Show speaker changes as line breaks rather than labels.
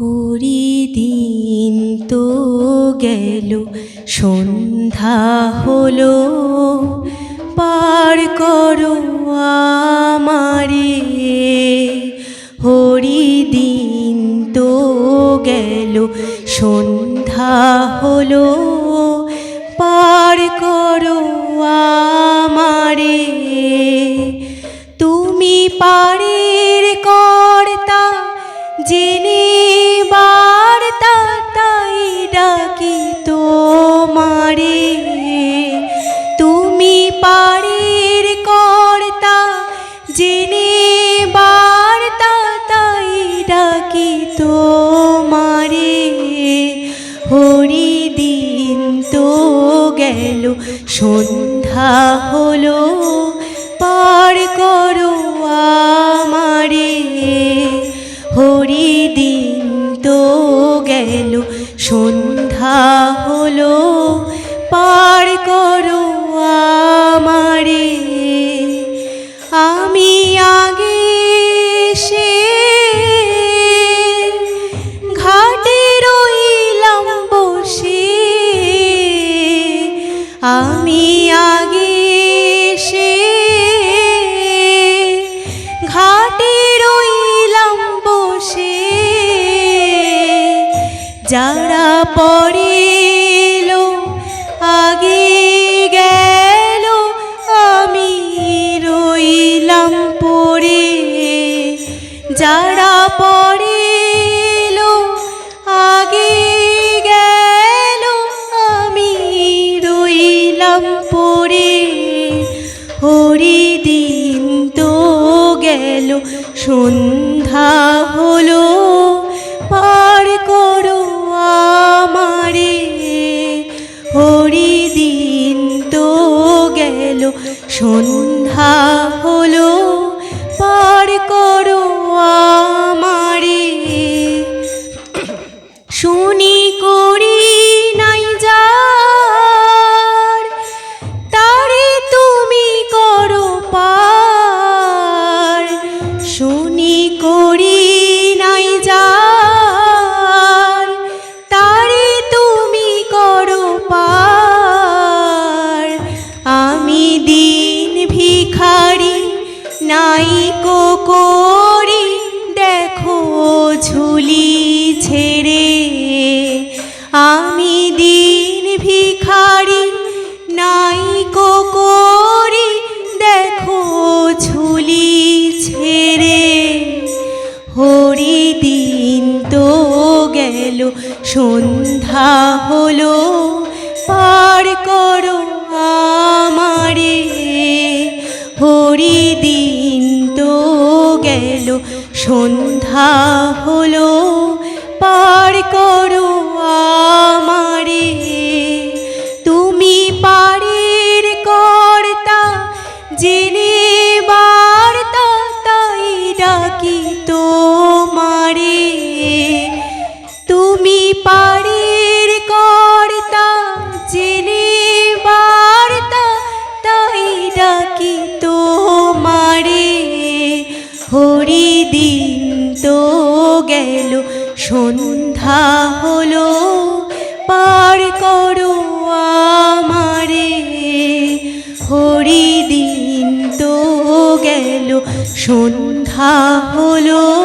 হরিদিন তো গেল, সন্ধ্যা হলো। পার করো আমারে, হরিদিন তো গেল, সন্ধ্যা হলো। পার করো আমারে সন্ধ্যা হলো পার করো আমারে। হরিদিন তো গেল সন্ধ্যা হলো পার যারা পরে এলো আগে গেল, আমি রইলাম পড়ে। যারা পরে এলো আগে গেল, আমি রইলাম পড়ে। হরিদিন তো গেল সন্ধ্যা নাই কো করি দেখো ঝুলি ছেড়ে। আমি দিন ভিখারি নাই কো করি দেখো ঝুলি ছেড়ে। হরি দিন তো গেল, সন্ধ্যা হলো, পার করো গেল সন্ধ্যা হলো পার করো আমারে। হরিদিন তো গেল সন্ধ্যা হলো পার করো আমারে। হরিদিন তো গেল সন্ধ্যা হলো